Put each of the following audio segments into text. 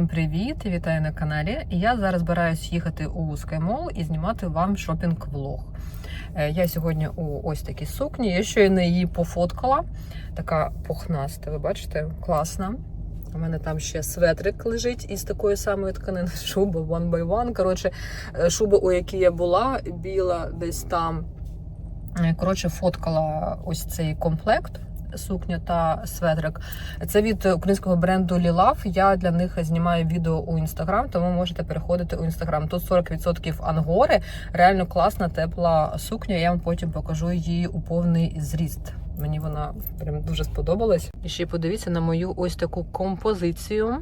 Всім привіт! Вітаю на каналі. Я зараз збираюсь їхати у SkyMall і знімати вам шопінг-влог. Е, Я сьогодні у ось такій сукні. Я щойно її пофоткала. Така пухнаста, ви бачите, класна. У мене там ще светрик лежить із такої самої тканини. Шуба one by one. Коротше, е, шуба, у якій я була, біла десь там. Е, Коротше, фоткала ось цей комплект. Сукня та светрик. Це від українського бренду Lilав. Я для них знімаю відео у інстаграм, тому можете переходити у інстаграм. Тут 40% ангори. Реально класна, тепла сукня. Я вам потім покажу її у повний зріст. Мені вона прям дуже сподобалась. І ще подивіться на мою ось таку композицію.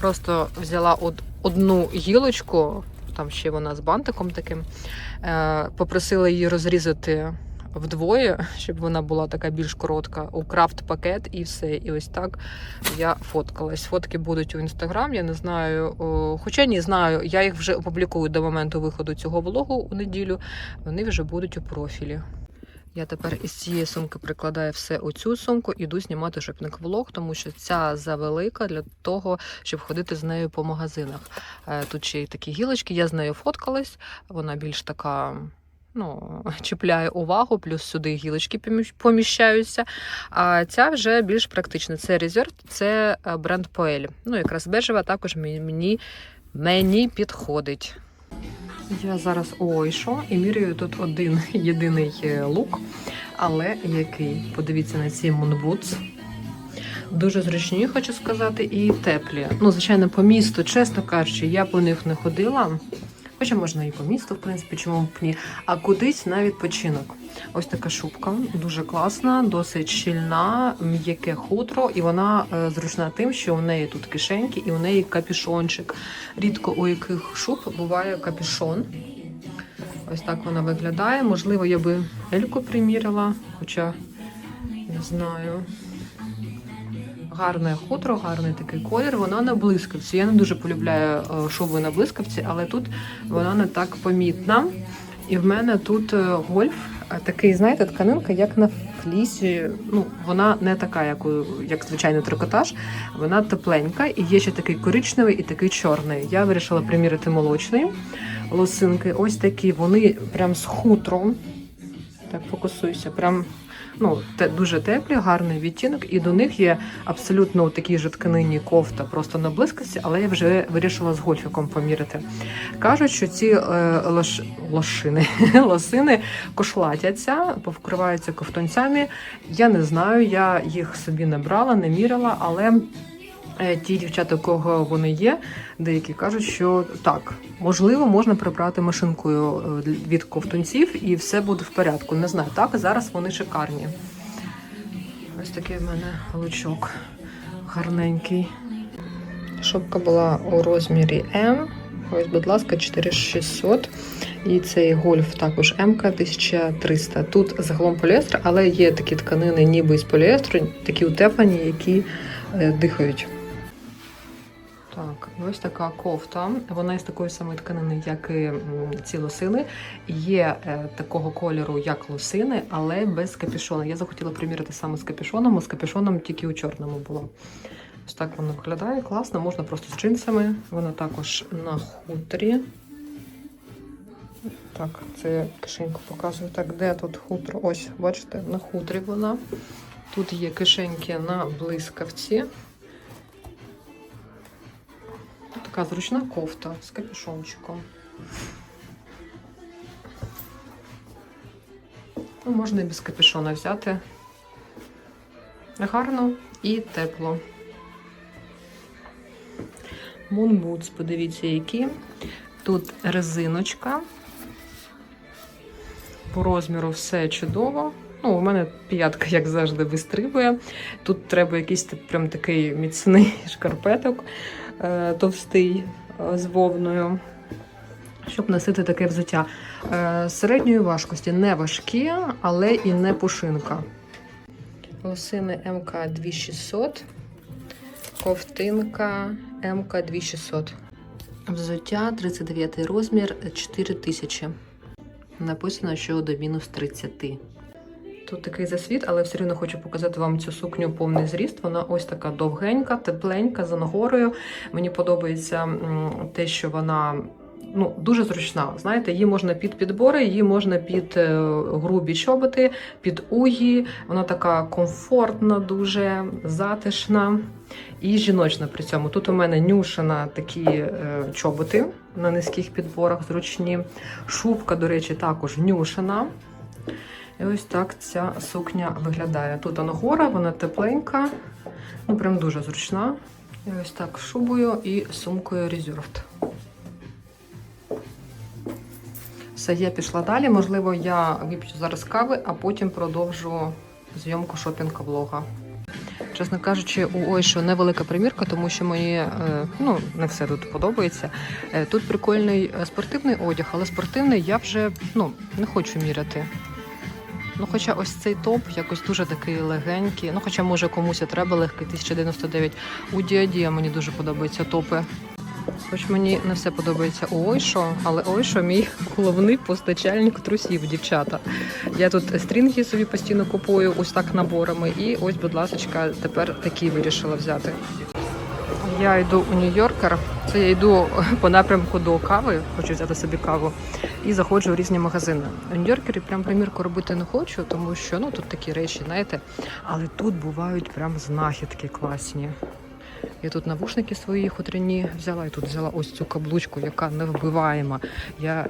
Просто взяла од- одну гілочку, там ще вона з бантиком таким. Е, Попросила її розрізати вдвоє, щоб вона була така більш коротка, у крафт-пакет і все. І ось так я фоткалась. Фотки будуть у інстаграм. Я не знаю, хоча ні, знаю, я їх вже опублікую до моменту виходу цього влогу у неділю. Вони вже будуть у профілі. Я тепер із цієї сумки прикладаю все у цю сумку, іду знімати шопінг-влог, тому що ця завелика для того, щоб ходити з нею по магазинах. Е, Тут ще й такі гілочки, я з нею фоткалась, вона більш така. Ну, чіпляє увагу, плюс сюди гілочки поміщаються. А ця вже більш практична. Це Resort, це е, бренд Poel. Ну, якраз бежева також мені, мені, мені підходить. Я зараз у Ойшо і міряю тут один єдиний е, лук, але який? Подивіться на ці мунбутс. Дуже зручні, хочу сказати, і теплі. Ну, звичайно, по місту, чесно кажучи, я по них не ходила. Хоча можна і по місту, в принципі, чому б ні. А кудись на відпочинок. Ось така шубка, дуже класна, досить щільна, м'яке хутро, і вона е, зручна тим, що у неї тут кишеньки і у неї капюшончик. Рідко у яких шуб буває капюшон. Ось так вона виглядає. Можливо, я би Ельку приміряла, хоча не знаю. Гарне хутро, гарний такий колір. Вона на блискавці. Я не дуже полюбляю е, шуби на блискавці, але тут вона не так помітна. І в мене тут е, гольф, е, такий, знаєте, тканинка, як на флісі. Ну, вона не така, як, як звичайний трикотаж. Вона тепленька, і є ще такий коричневий і такий чорний. Я вирішила приміряти молочний лосинки. Ось такі. Вони прям з хутром. Так, фокусуйся. Прям ну, те, дуже теплі, гарний відтінок, і до них є абсолютно такі ж тканині кофта, просто на близькості, але я вже вирішила з гольфіком поміряти. Кажуть, що ці е, лош, лошини, лосини кошлатяться, повкриваються ковтунцями. Я не знаю, я їх собі не брала, не міряла, але. Е, Ті дівчата, кого вони є, деякі кажуть, що так, можливо, можна прибрати машинкою е, від ковтунців і все буде в порядку. Не знаю, так зараз вони шикарні. Ось такий в мене лучок гарненький. Шопка була у розмірі М. Ось, будь ласка, 4600. І цей гольф також М 1300. Тут загалом поліестр, але є такі тканини, ніби з поліестру, такі утеплені, які е, дихають. Так, ось така кофта. Вона із такої самої тканини, як і ці лосини. Є е, такого кольору, як лосини, але без капюшона. Я захотіла приміряти саме з капюшоном, а з капюшоном тільки у чорному було. Ось так воно виглядає. Класно, можна просто з джинсами. Вона також на хутрі. Так, це кишеньку показую. Так, де тут хутро? Ось, бачите, на хутрі вона. Тут є кишеньки на блискавці. Така зручна кофта з капюшончиком. Ну, можна і без капюшона взяти. Гарно і тепло. Moonboots, подивіться, які. Тут резиночка. По розміру все чудово. Ну, у мене п'ятка, як завжди, вистрибує. Тут треба якийсь прям такий міцний шкарпеток товстий е, з вовною, щоб носити таке взуття. Е, середньої важкості не важкі, але і не пушинка. Лосини МК 2600, ковтинка МК 2600. Взуття 39 розмір 4000. Написано, що до мінус 30. Тут такий засвіт, але все одно хочу показати вам цю сукню повний зріст. Вона ось така довгенька, тепленька, за нагорою. Мені подобається те, що вона. Ну, дуже зручна. Знаєте, її можна під підбори, її можна під е, грубі чоботи, під угі. Вона така комфортна, дуже затишна і жіночна при цьому. Тут у мене нюшина такі е, чоботи на низьких підборах, зручні. Шубка, до речі, також нюшина. І ось так ця сукня виглядає. Тут вона гора, вона тепленька, ну прям дуже зручна. І ось так шубою і сумкою Reserved. Все, я пішла далі. Можливо, я вип'ю зараз кави, а потім продовжу зйомку шопінг-влога. Чесно кажучи, у Ойшо невелика примірка, тому що мені е, ну, не все тут подобається. Е, Тут прикольний е, спортивний одяг, але спортивний я вже ну, не хочу міряти. Ну, хоча ось цей топ якось дуже такий легенький. Ну, хоча, може, комусь і треба легкий 1099. У Діадія мені дуже подобаються топи. Хоч мені не все подобається у Ойшо, але Ойшо мій головний постачальник трусів, дівчата. Я тут стрінги собі постійно купую, ось так наборами. І ось, будь ласка, тепер такі вирішила взяти. Я йду у Нью-Йоркер. Це я йду по напрямку до кави, хочу взяти собі каву, і заходжу в різні магазини. У Нью-Йоркері прям примірку робити не хочу, тому що ну тут такі речі, знаєте, але тут бувають прям знахідки класні. Я тут навушники свої хутряні взяла, і тут взяла ось цю каблучку, яка невбиваєма. Я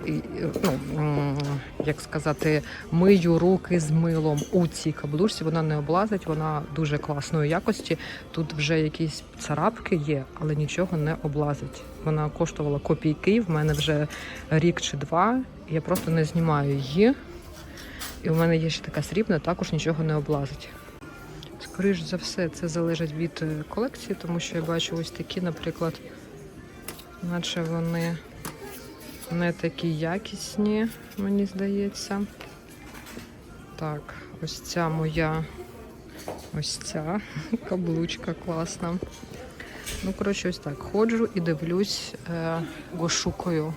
ну, як сказати, мию руки з милом у цій каблучці. Вона не облазить, вона дуже класної якості. Тут вже якісь царапки є, але нічого не облазить. Вона коштувала копійки. В мене вже рік чи два. Я просто не знімаю її. І в мене є ще така срібна, також нічого не облазить. Скоріш за все, це залежить від е, колекції, тому що я бачу ось такі, наприклад, наче вони не такі якісні, мені здається. Так, ось ця моя, ось ця каблучка класна. Ну, коротше, ось так. Ходжу і дивлюсь, е, гошукою.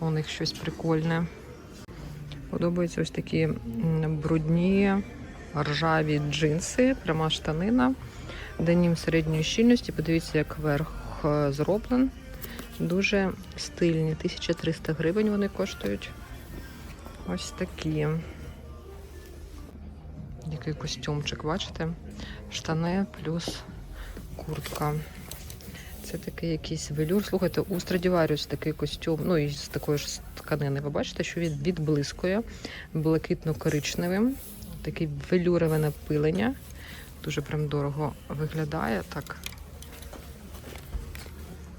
У них щось прикольне. Подобаються ось такі брудні ржаві джинси, пряма штанина, денім середньої щільності. Подивіться, як верх е, зроблений. Дуже стильні. 1300 гривень вони коштують. Ось такі. Який костюмчик, бачите? Штани плюс куртка. Це такий якийсь велюр. Слухайте, у Stradivarius такий костюм, ну і з такої ж тканини. Ви бачите, що він відблискує блакитно-коричневим. Таке велюрове напилення. Дуже прям дорого виглядає так.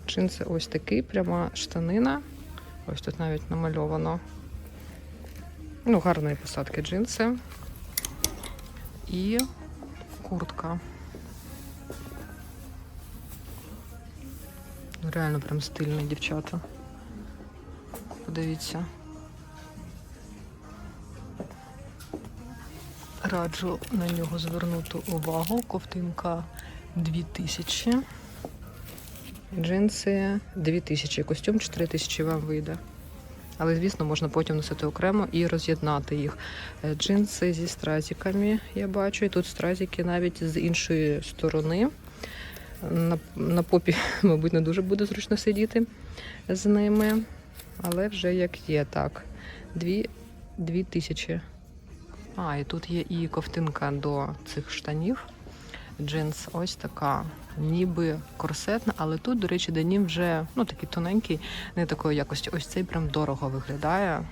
Джинси ось такий, пряма штанина. Ось тут навіть намальовано. Ну, гарної посадки джинси. І куртка. Реально прям стильні дівчата. Подивіться. Раджу на нього звернути увагу. Ковтинка 2000. Джинси 2000. Костюм 4000 вам вийде. Але, звісно, можна потім носити окремо і роз'єднати їх. Е, Джинси зі стразиками, я бачу. І тут стразики навіть з іншої сторони. На, на попі, мабуть, не дуже буде зручно сидіти з ними. Але вже як є, так. Дві, дві тисячі. А, і тут є і ковтинка до цих штанів. Джинс ось така, ніби корсетна, але тут, до речі, денім вже ну, такий тоненький, не такої якості. Ось цей прям дорого виглядає.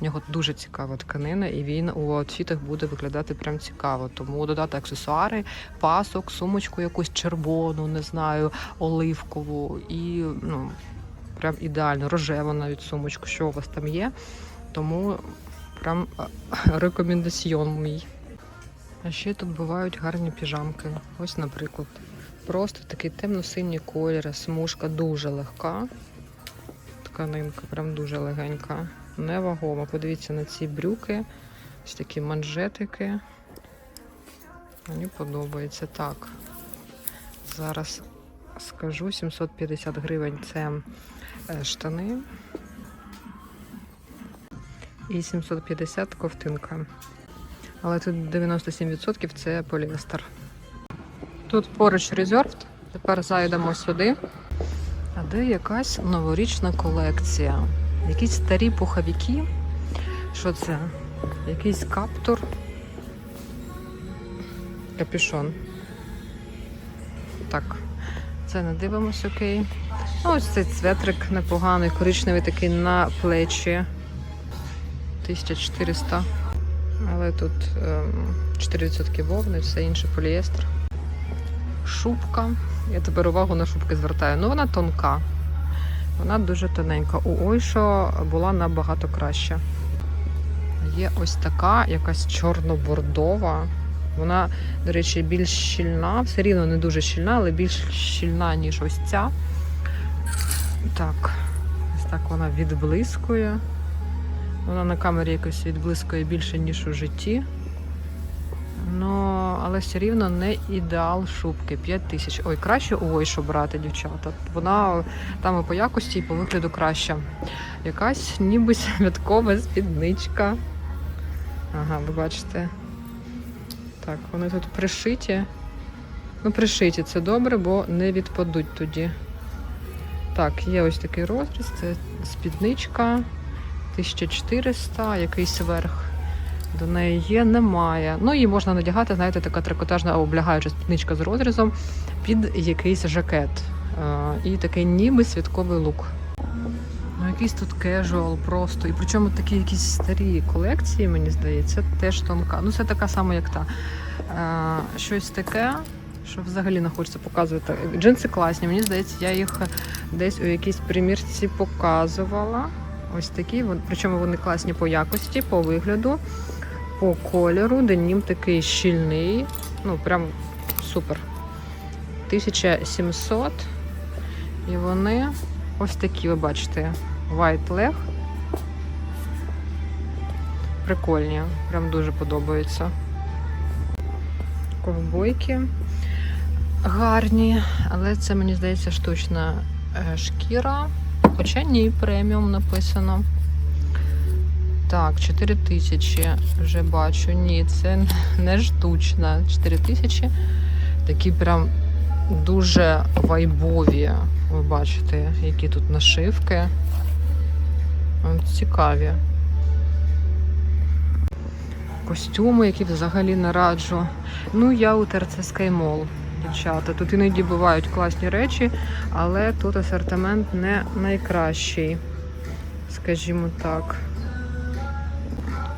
В нього дуже цікава тканина, і він у аутфітах буде виглядати прям цікаво. Тому додати аксесуари, пасок, сумочку якусь червону, не знаю, оливкову і ну, прям ідеально, рожеву навіть сумочку, що у вас там є. Тому прям рекомендаціон мій. А ще тут бувають гарні піжамки. Ось, наприклад. Просто такий темно-синій колір, смужка дуже легка. Тканинка, прям дуже легенька. Невагома. Подивіться на ці брюки. Ось такі манжетики. Мені подобається так. Зараз скажу 750 гривень це е, штани. І 750 ковтинка. Але тут 97% це поліестер. Тут поруч резерв. Тепер зайдемо сюди. А де якась новорічна колекція? Якісь старі пуховики. Що це? Якийсь каптур. Капюшон. Так, це не дивимось, окей. Ось цей цветрик непоганий, коричневий такий на плечі. 1400. Але тут ем, 4% вовни, все інше поліестер. Шубка. Я тепер увагу на шубки звертаю. Ну, вона тонка. Вона дуже тоненька. У Ойшо була набагато краща. Є ось така, якась чорно-бордова. Вона, до речі, більш щільна, все рівно не дуже щільна, але більш щільна, ніж ось ця. Так, ось так вона відблискує. Вона на камері якось відблискує більше, ніж у житті. Ну, але все рівно не ідеал шубки. 5 тисяч. Ой, краще у Ойшу брати, дівчата. Вона там і по якості, і по вигляду краща. Якась ніби святкова спідничка. Ага, ви бачите. Так, вони тут пришиті. Ну, пришиті це добре, бо не відпадуть тоді. Так, є ось такий розріз, це спідничка 1400, якийсь верх. До неї є, немає. Ну, її можна надягати, знаєте, така трикотажна облягаюча спідничка з розрізом під якийсь жакет. Е, І такий ніби святковий лук. Ну, якийсь тут кежуал просто. І причому такі якісь старі колекції, мені здається, теж тонка. Ну, це така сама, як та. Е, Щось таке, що взагалі не хочеться показувати. Джинси класні, мені здається, я їх десь у якійсь примірці показувала. Ось такі, причому вони класні по якості, по вигляду, по кольору. Денім такий щільний. Ну, прям супер. 1700. І вони ось такі, ви бачите, white leg. Прикольні, прям дуже подобаються. Ковбойки гарні, але це, мені здається, штучна е, шкіра. Хоча ні, преміум написано. Так, 4 тисячі вже бачу. Ні, це не штучна. 4 тисячі. Такі прям дуже вайбові. Ви бачите, які тут нашивки. Цікаві. Костюми, які взагалі не раджу. Ну, я у ТРЦ Skymall, дівчата. Тут іноді бувають класні речі, але тут асортимент не найкращий. Скажімо так.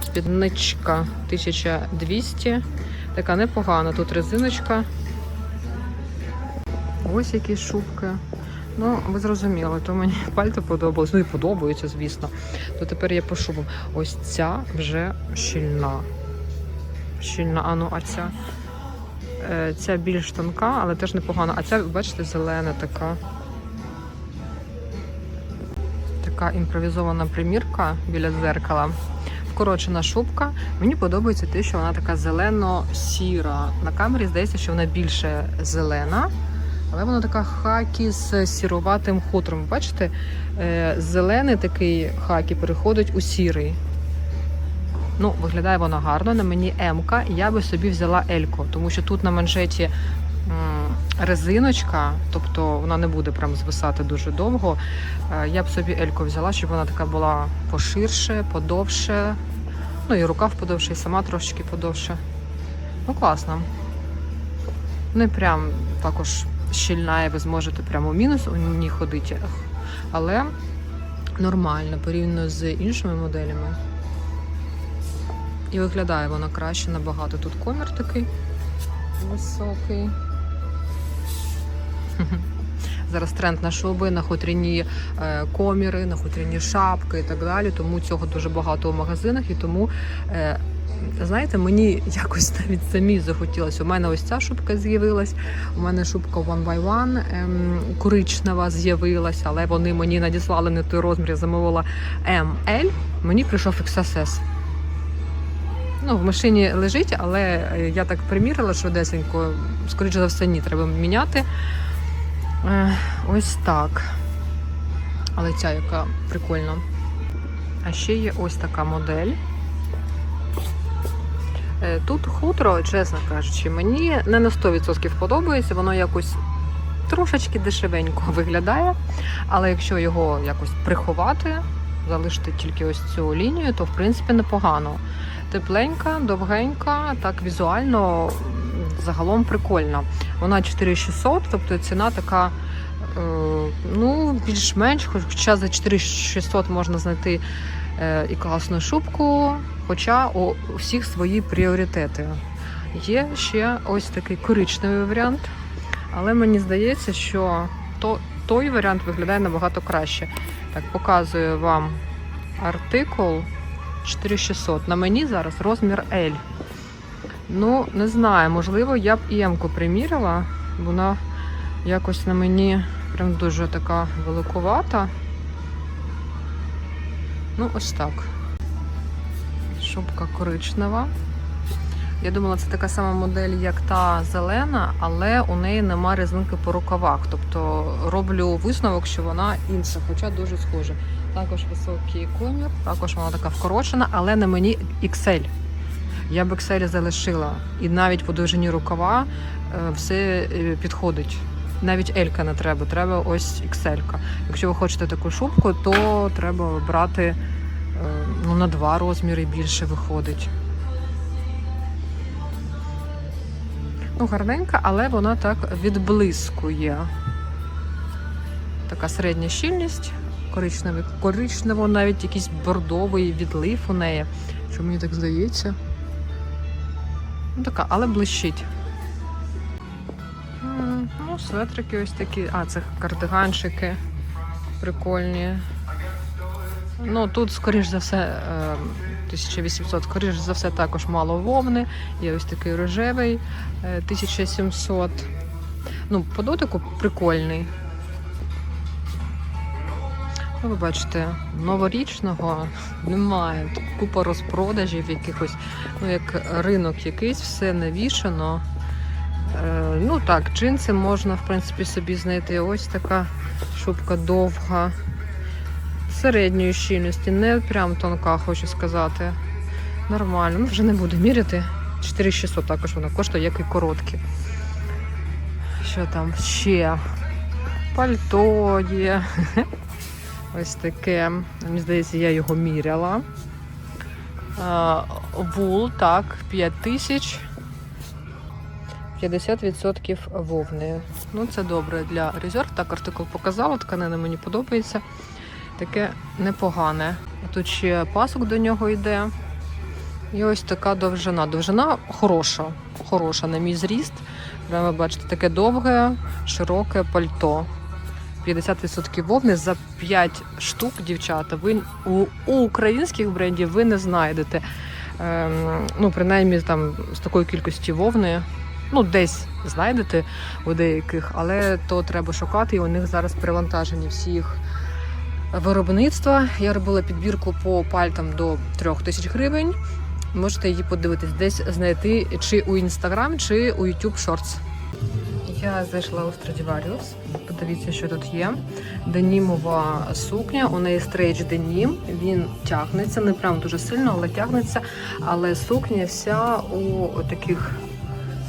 Спідничка 1200. Така непогана. Тут резиночка. Ось які шубки. Ну, ви зрозуміли, то мені пальто подобалось. Ну і подобається, звісно. То тепер я по шубам. Ось ця вже щільна. Щільна, а ну, а ця. Е, Ця більш тонка, але теж непогана. А ця, бачите, зелена така. Така імпровізована примірка біля дзеркала. Вкорочена шубка. Мені подобається те, що вона така зелено-сіра. На камері здається, що вона більше зелена. Але вона така хакі з сіруватим хутром. Бачите, е, зелений такий хакі переходить у сірий. Ну, виглядає вона гарно. На мені М-ка. Я би собі взяла Ельку, тому що тут на манжеті резиночка, тобто вона не буде прям звисати дуже довго. Е, Я б собі Ельку взяла, щоб вона така була поширше, подовше. Ну і рукав подовше, і сама трошечки подовше. Ну, класно. Не прям також щільна, і ви зможете прямо в мінус у ній ходити. Але нормально порівняно з іншими моделями. І виглядає вона краще набагато. Тут комір такий високий. Зараз тренд на шуби, на хутряні е, коміри, на хутряні шапки і так далі. Тому цього дуже багато у магазинах. І тому, е, знаєте, мені якось навіть самі захотілося. У мене ось ця шубка з'явилась. У мене шубка One by One ем, коричнева з'явилася, але вони мені надіслали не той розмір, я замовила ML. Мені прийшов XSS. Ну, в машині лежить, але е, я так примірила швидесенько. Скоріше за все, ні, треба міняти. Е, Ось так. Але ця яка прикольна. А ще є ось така модель. Е, Тут хутро, чесно кажучи, мені не на 100% подобається, воно якось трошечки дешевенько виглядає. Але якщо його якось приховати, залишити тільки ось цю лінію, то в принципі непогано. Тепленька, довгенька, так візуально загалом прикольна. Вона 4600, тобто ціна така. е, Ну, більш-менш, хоча за 4600 можна знайти е, і класну шубку, хоча у всіх свої пріоритети. Є ще ось такий коричневий варіант, але мені здається, що то, той варіант виглядає набагато краще. Так, показую вам артикул 4600. На мені зараз розмір L. Ну, не знаю, можливо, я б і М-ку примірила. Вона якось на мені прям дуже така великувата. Ну, ось так. Шубка коричнева. Я думала, це така сама модель, як та зелена, але у неї нема резинки по рукавах. Тобто роблю висновок, що вона інша, хоча дуже схожа. Також високий комір, також вона така вкорочена, але на мені XL. Я б XL залишила. І навіть по довжині рукава е, все е, підходить. Навіть Елька не треба, треба ось XL. Якщо ви хочете таку шубку, то треба брати е, ну, на два розміри більше виходить. Ну, гарненька, але вона так відблискує. Така середня щільність, коричневий, коричнево, навіть якийсь бордовий відлив у неї. Що мені так здається? Ну, така, але блищить. Ну, светрики ось такі. А, це кардиганчики прикольні. Ну, тут, скоріш за все, е, 1800, скоріш за все, також мало вовни. Є ось такий рожевий, е, 1700. Ну, по дотику прикольний. Ну, ви бачите, новорічного немає. Тут купа розпродажів якихось, ну як ринок якийсь, все навішано. Е, ну так, джинси можна, в принципі, собі знайти. Ось така шубка довга, середньої щільності, не прям тонка, хочу сказати. Нормально. Ну, вже не буду міряти. 4600 також вона коштує, як і короткі. Що там ще? Пальто є. Ось таке. Мені здається, я його міряла. Вул, так, 5000. 50% вовни. Ну, це добре для резерв. Так, артикул показала, тканина мені подобається. Таке непогане. Тут ще пасок до нього йде. І ось така довжина. Довжина хороша, хороша на мій зріст. Прямо бачите, таке довге, широке пальто. 50% вовни за 5 штук, дівчата. Ви у, у українських брендів ви не знайдете. Ем, ну, принаймні там з такої кількості вовни. Ну, десь знайдете у деяких, але то треба шукати, і у них зараз перевантажені всі їх виробництва. Я робила підбірку по пальтам до 3000 тисяч гривень. Можете її подивитись, десь знайти чи у Instagram, чи у YouTube Shorts. Я зайшла у Stradivarius. Подивіться, що тут є. Денімова сукня, у неї стрейч денім. Він тягнеться, не прям дуже сильно, але тягнеться. Але сукня вся у таких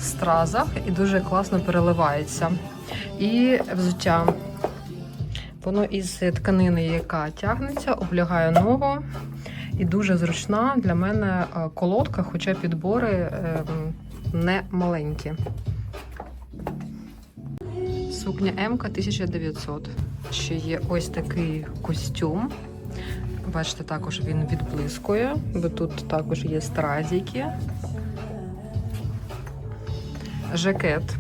стразах і дуже класно переливається. І взуття. Воно із тканини, яка тягнеться, облягає ногу. І дуже зручна для мене е, колодка, хоча підбори е, не маленькі. Сукня М 1900. Ще є ось такий костюм. Бачите, також він відблискує, бо тут також є стразики, жакет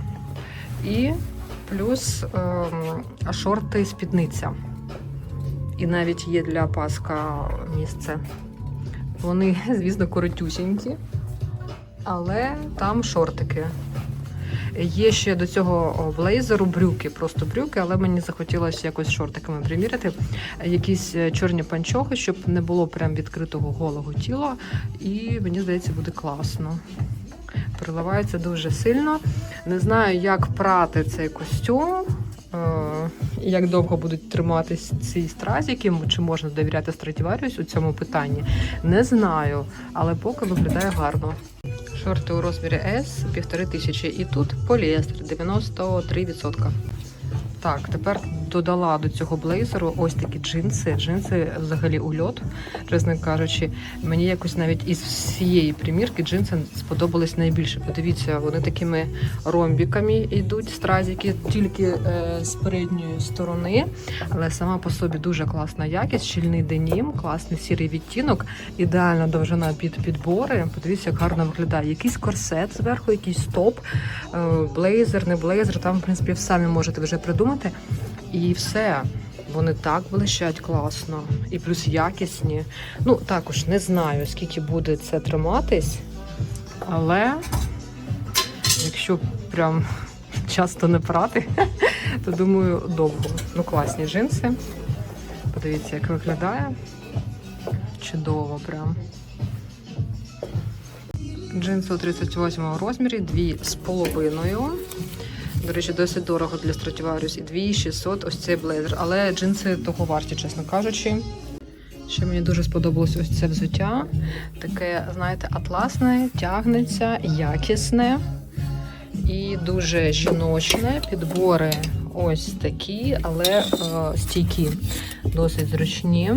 і плюс ем, шорти спідниця. І навіть є для паска місце. Вони, звісно, коротюсінькі, але там шортики. Є ще до цього блейзеру брюки, просто брюки, але мені захотілося якось шортиками приміряти. Якісь е, чорні панчохи, щоб не було прям відкритого голого тіла. І мені здається, буде класно. Переливається дуже сильно. Не знаю, як прати цей костюм, Е, як довго будуть триматись ці стразіки, чи можна довіряти Stradivarius у цьому питанні, не знаю, але поки виглядає гарно. Шорти у розмірі S півтори тисячі, і тут поліестер 93%. Так, тепер додала до цього блейзеру ось такі джинси. Джинси взагалі ульот, чесно кажучи. Мені якось навіть із всієї примірки джинси сподобались найбільше. Подивіться, вони такими ромбіками йдуть стразики, тільки е, з передньої сторони. Але сама по собі дуже класна якість, щільний денім, класний сірий відтінок, ідеальна довжина під підбори. Подивіться, як гарно виглядає. Якийсь корсет зверху, якийсь топ, е, блейзер, не блейзер. Там, в принципі, самі можете вже придумати. І все. Вони так блищать класно. І плюс якісні. Ну, також не знаю, скільки буде це триматись. Але якщо прям часто не прати, то думаю, довго. Ну, класні джинси. Подивіться, як виглядає. Чудово прям. Джинси у 38 розмірі, дві з половиною. До речі, досить дорого для Stradivarius. І 2600 ось цей блейзер. Але джинси того варті, чесно кажучи. Ще мені дуже сподобалось ось це взуття. Таке, знаєте, атласне, тягнеться, якісне і дуже жіночне. Підбори ось такі, але е, стійкі, досить зручні.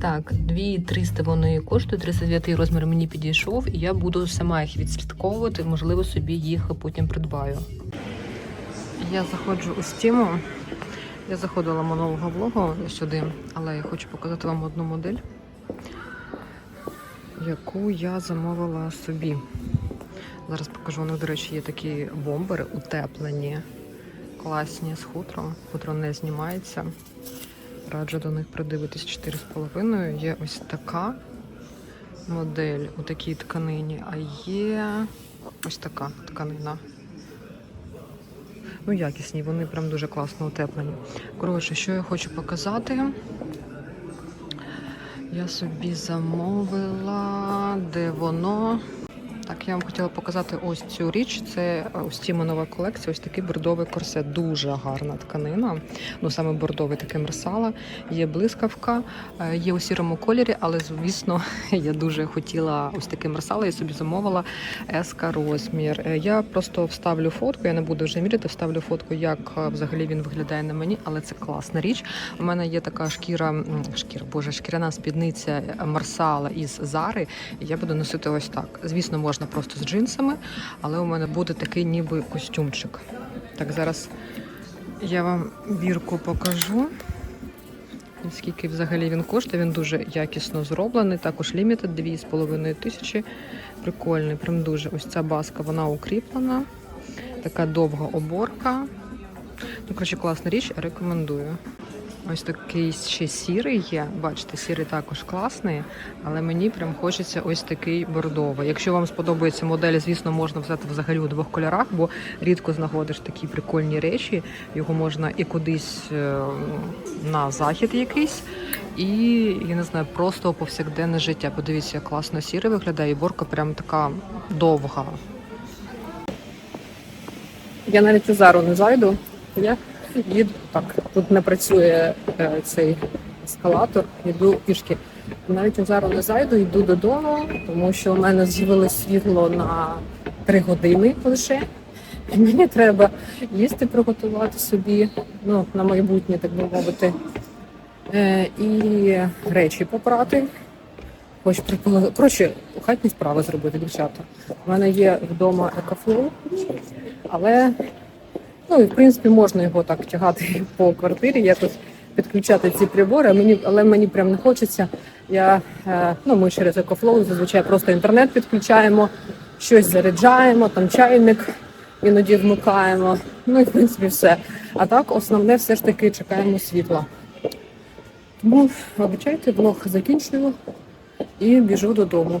Так, 2300 вони коштують, 39 розмір мені підійшов, і я буду сама їх відслідковувати, можливо, собі їх потім придбаю. Я заходжу у стіму. Я заходила минулого влогу сюди, але я хочу показати вам одну модель, яку я замовила собі. Зараз покажу. Них, до речі, є такі бомбери утеплені, класні з хутром. Хутро не знімається. Раджу до них придивитись 4,5. Є ось така модель у такій тканині, а є ось така тканина. Ну, якісні, вони прям дуже класно утеплені. Коротше, що я хочу показати. Я собі замовила, де воно. Так, я вам хотіла показати ось цю річ. Це ось Тіма нова колекція, ось такий бордовий корсет. Дуже гарна тканина. Ну саме бордовий таке мерсала. Є блискавка, е, є у сірому кольорі, але звісно, я дуже хотіла ось таке мерсала і собі замовила СК розмір. Е, Я просто вставлю фотку, я не буду вже міряти, вставлю фотку, як е, взагалі він виглядає на мені, але це класна річ. У мене є така шкіра, шкіра, боже, шкіряна спідниця Марсала із Зари. Я буду носити ось так. Звісно, можна просто з джинсами, але у мене буде такий ніби костюмчик. Так, зараз я вам бірку покажу. Скільки взагалі він коштує, він дуже якісно зроблений. Також лімітед 2,5 тисячі. Прикольний, прям дуже. Ось ця баска, вона укріплена. Така довга оборка. Ну, коротше, класна річ, рекомендую. Ось такий ще сірий є. Бачите, сірий також класний, але мені прям хочеться ось такий бордовий. Якщо вам сподобається модель, звісно, можна взяти взагалі у двох кольорах, бо рідко знаходиш такі прикольні речі. Його можна і кудись е, на захід якийсь, і я не знаю, просто повсякденне життя. Подивіться, як класно сірий виглядає, і борка прям така довга. Я навіть зару не зайду. Я їду так. Тут не працює е, цей ескалатор, йду пішки. Навіть зару не зайду, йду додому, тому що у мене з'явилось світло на три години лише. І мені треба їсти приготувати собі, ну, на майбутнє, так би мовити. Е, і речі попрати. Хоч приколи. Коротше, хатні справи зробити, дівчата. У мене є вдома екофлоу, але ну і в принципі можна його так тягати по квартирі, якось підключати ці прибори. Мені, але мені прям не хочеться. Я, е, ну, ми через екофлоу зазвичай просто інтернет підключаємо, щось заряджаємо, там чайник іноді вмикаємо. Ну і в принципі все. А так, основне, все ж таки чекаємо світла. Тому, вибачайте, блог закінчую і біжу додому.